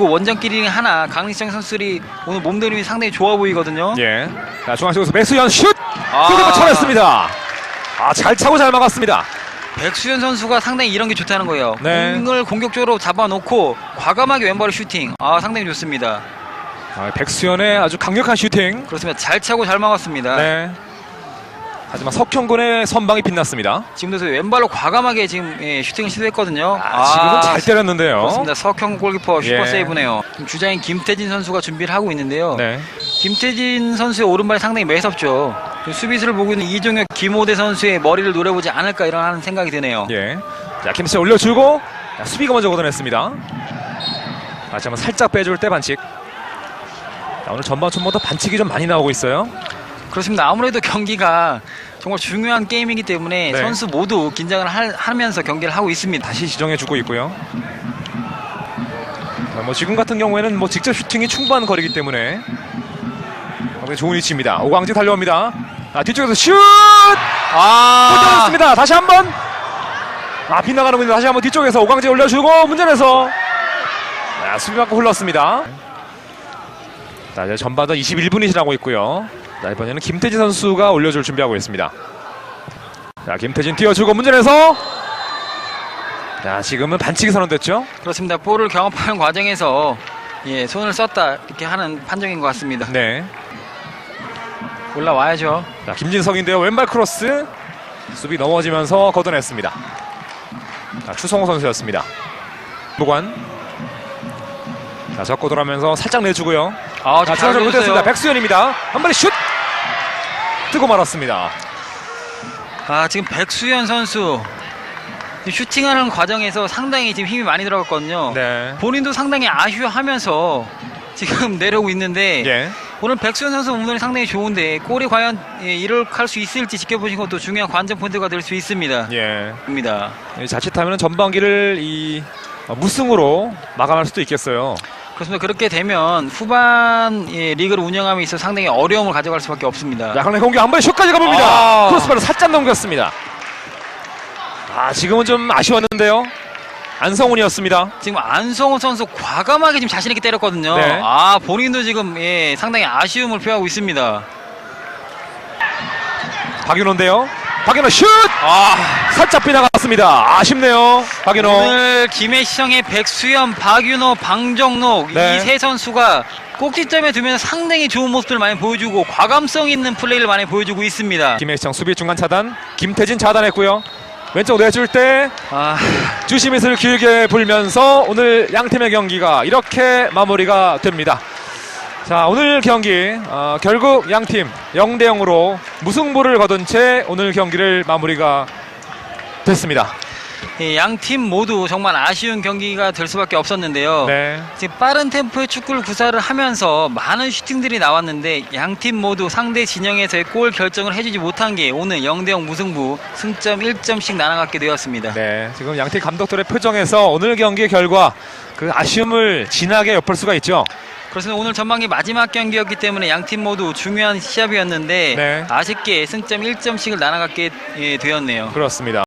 있고 원정끼리 하나 강민성 선수들이 오늘 몸들이 상당히 좋아 보이거든요. 예. 자, 중앙쪽에서 맥수현 슛! 아. 쳐냈습니다. 아, 잘 차고 잘 막았습니다. 백수현 선수가 상당히 이런 게 좋다는 거예요. 네. 공을 공격적으로 잡아놓고 과감하게 왼발로 슈팅. 아 상당히 좋습니다. 아, 백수현의 아주 강력한 슈팅. 그렇습니다. 잘 차고 잘 막았습니다. 네. 하지만 석형군의 선방이 빛났습니다. 지금도 왼발로 과감하게 지금 예, 슈팅을 시도했거든요. 아, 지금은 잘 때렸는데요. 그렇습니다. 석형 골키퍼 슈퍼 예. 세이브네요. 지금 주자인 김태진 선수가 준비를 하고 있는데요. 네. 김태진 선수의 오른발이 상당히 매섭죠. 그 수비수를 보고 있는 이종혁, 김호대 선수의 머리를 노려보지 않을까 이런 생각이 드네요. 예. 자, 김치 올려주고 자, 수비가 먼저 걷어냈습니다. 다시 한번 살짝 빼줄 때 반칙. 자, 오늘 전반 초보다 반칙이 좀 많이 나오고 있어요. 그렇습니다. 아무래도 경기가 정말 중요한 게임이기 때문에 네. 선수 모두 긴장을 할- 하면서 경기를 하고 있습니다. 다시 지정해주고 있고요. 자, 뭐 지금 같은 경우에는 뭐 직접 슈팅이 충분한 거리기 때문에 좋은 위치입니다. 오광지 달려옵니다. 아, 뒤쪽에서 슛! 아, 꽂아냈습니다. 다시 한 번. 아, 빗나가는 분이 다시 한번 뒤쪽에서 오광지 올려주고 문전에서 아, 수비 맞고 흘렀습니다. 자, 이제 전반전 21분이 지나고 있고요. 자, 이번에는 김태진 선수가 올려줄 준비하고 있습니다. 자, 김태진 뛰어주고 문전에서 자, 지금은 반칙이 선언됐죠? 그렇습니다. 볼을 경합하는 과정에서 예, 손을 썼다 이렇게 하는 판정인 것 같습니다. 네. 올라와야죠. 자, 김진석인데요. 왼발 크로스. 수비 넘어지면서 걷어냈습니다. 자, 추성호 선수였습니다. 무관. 자, 접고 돌아면서 살짝 내주고요. 아, 자, 잘 추가적 못했습니다. 백수현입니다. 한 발에 슛! 뜨고 말았습니다. 아, 지금 백수현 선수 이 슈팅하는 과정에서 상당히 지금 힘이 많이 들어갔거든요. 네. 본인도 상당히 아쉬워하면서 지금 내려오고 있는데 예. 오늘 백수현 선수 몸들이 상당히 좋은데 골이 과연 예, 이룩할 수 있을지 지켜보신 것도 중요한 관전 포인트가 될 수 있습니다. 예. 입니다. 이 자칫하면 전반기를 이 어, 무승으로 마감할 수도 있겠어요. 그렇습니다. 그렇게 되면 후반 예, 리그를 운영함에 있어 상당히 어려움을 가져갈 수밖에 없습니다. 자, 그런데 공격 한 번에 슛까지 가봅니다. 아. 크로스바를 살짝 넘겼습니다. 아, 지금은 좀 아쉬웠는데요. 안성훈이었습니다. 지금 안성호 선수 과감하게 지금 자신 있게 때렸거든요. 네. 아 본인도 지금 예, 상당히 아쉬움을 표하고 있습니다. 박윤호인데요. 박윤호 슛! 아 살짝 빗나갔습니다. 아쉽네요. 박윤호. 오늘 김혜시성의 백수현, 박윤호, 방정록 네. 이 세 선수가 꼭지점에 두면서 상당히 좋은 모습들을 많이 보여주고 과감성 있는 플레이를 많이 보여주고 있습니다. 김혜정 수비 중간 차단. 김태진 차단했고요. 왼쪽 내줄 때 아 주심잇을 길게 불면서 오늘 양 팀의 경기가 이렇게 마무리가 됩니다. 자 오늘 경기 어, 결국 양팀 0대 0으로 무승부를 거둔 채 오늘 경기를 마무리가 됐습니다. 예, 양팀 모두 정말 아쉬운 경기가 될 수밖에 없었는데요. 네. 지금 빠른 템포의 축구를 구사를 하면서 많은 슈팅들이 나왔는데 양 팀 모두 상대 진영에서의 골 결정을 해주지 못한 게 오늘 0대0 무승부 승점 1점씩 나눠갖게 되었습니다. 네, 지금 양팀 감독들의 표정에서 오늘 경기의 결과 그 아쉬움을 진하게 엿볼 수가 있죠. 그렇습니다. 오늘 전반기 마지막 경기였기 때문에 양 팀 모두 중요한 시합이었는데 네. 아쉽게 승점 1점씩을 나눠갖게 예, 되었네요. 그렇습니다.